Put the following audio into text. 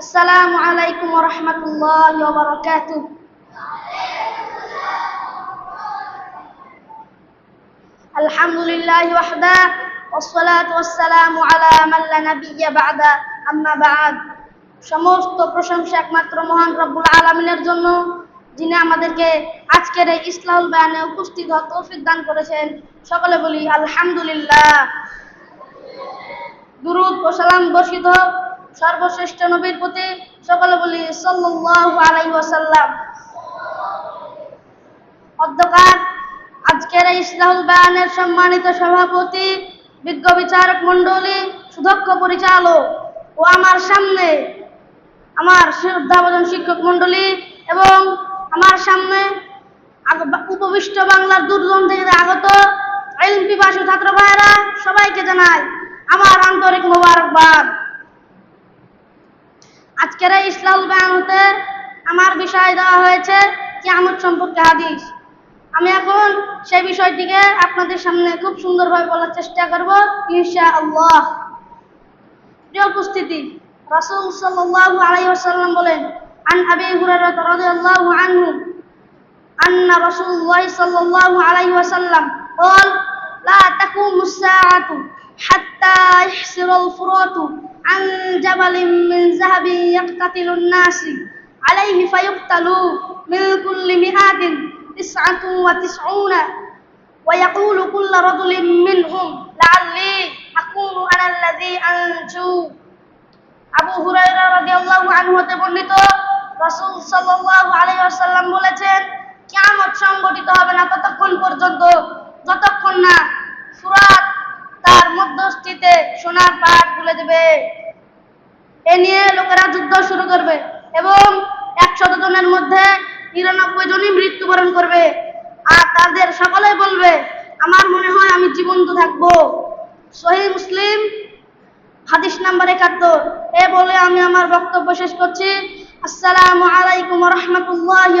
السلام عليكم ورحمة الله وبركاته الحمد لله وحده والصلاة والسلام على من لا نبي بعد أما بعد সমস্ত প্রশংসা একমাত্র মহান রব্বুল আলমিনের জন্য যিনি আমাদেরকে আজকের এই ইসলাহুল বয়ানে উপস্থিত হওয়ার তৌফিক দান করেছেন সকলে বলি আলহামদুলিল্লাহ দুরুদ ও সালাম বর্ষিত হোক সর্বশ্রেষ্ঠ নবীর প্রতি সকলে বলি, সাল্লাল্লাহু আলাইহি ওয়াসাল্লাম। অধ্যকার আজকের এই ইসলাহুল বয়ানের সম্মানিত সভাপতি, বিজ্ঞ বিচারক মণ্ডলী, সুদক্ষ পরিচালক ও আমার সামনে আমার শ্রদ্ধাভজন শিক্ষক মণ্ডলী এবং আমার সামনে উপবিষ্ট বাংলার দূরদূরান্ত থেকে আগত এলম পিপাসু ছাত্র ভাইরা সবাইকে জানাই আমার আন্তরিক মোবারকবাদ। আজকের এই ইসলাম বয়ান হতে আমার বিষয় দেওয়া হয়েছে কিয়ামত সম্পর্কে হাদিস আমি এখন সেই বিষয়টিকে আপনাদের সামনে খুব সুন্দরভাবে বলার চেষ্টা করব ইনশা আল্লাহ প্রিয় উপস্থিতি রাসূল সাল্লাল্লাহু আলাইহি ওয়াসাল্লাম বলেন আন আবি হুরায়রা রাদিয়াল্লাহু আনহু আন্না রাসূলুল্লাহ সাল্লাল্লাহু আলাইহি ওয়াসাল্লাম قال لا تقوم الساعة حتى يحسر الفرات عن جبل من ذهب يقتتل الناس عليه فيقتلوا من كل مئات تسعة وتسعون ويقول كل رجل منهم لعلي أكون أنا الذي أنجو আবু হুরায়রা রাদিয়াল্লাহু আনহু হতে বর্ণিত রাসূল সাল্লাল্লাহু আলাইহি ওয়াসাল্লাম বলেছেন কিয়ামত সংঘটিত হবে না ততক্ষণ পর্যন্ত যতক্ষণ না ফুরাত মধ্যস্থিতে সোনার পাহাড় তুলে দেবে। এ নিয়ে লোকেরা যুদ্ধ শুরু করবে এবং একশত জনের মধ্যে নিরানব্বই জনই মৃত্যুবরণ করবে। আর তাদের সকলে বলবে, আমার মনে হয় আমি জীবন্ত থাকব। সহি মুসলিম, হাদিস নাম্বার একাত্তর। এ বলে আমি আমার বক্তব্য শেষ করছি। আসসালামু আলাইকুম রহমতুল্লাহ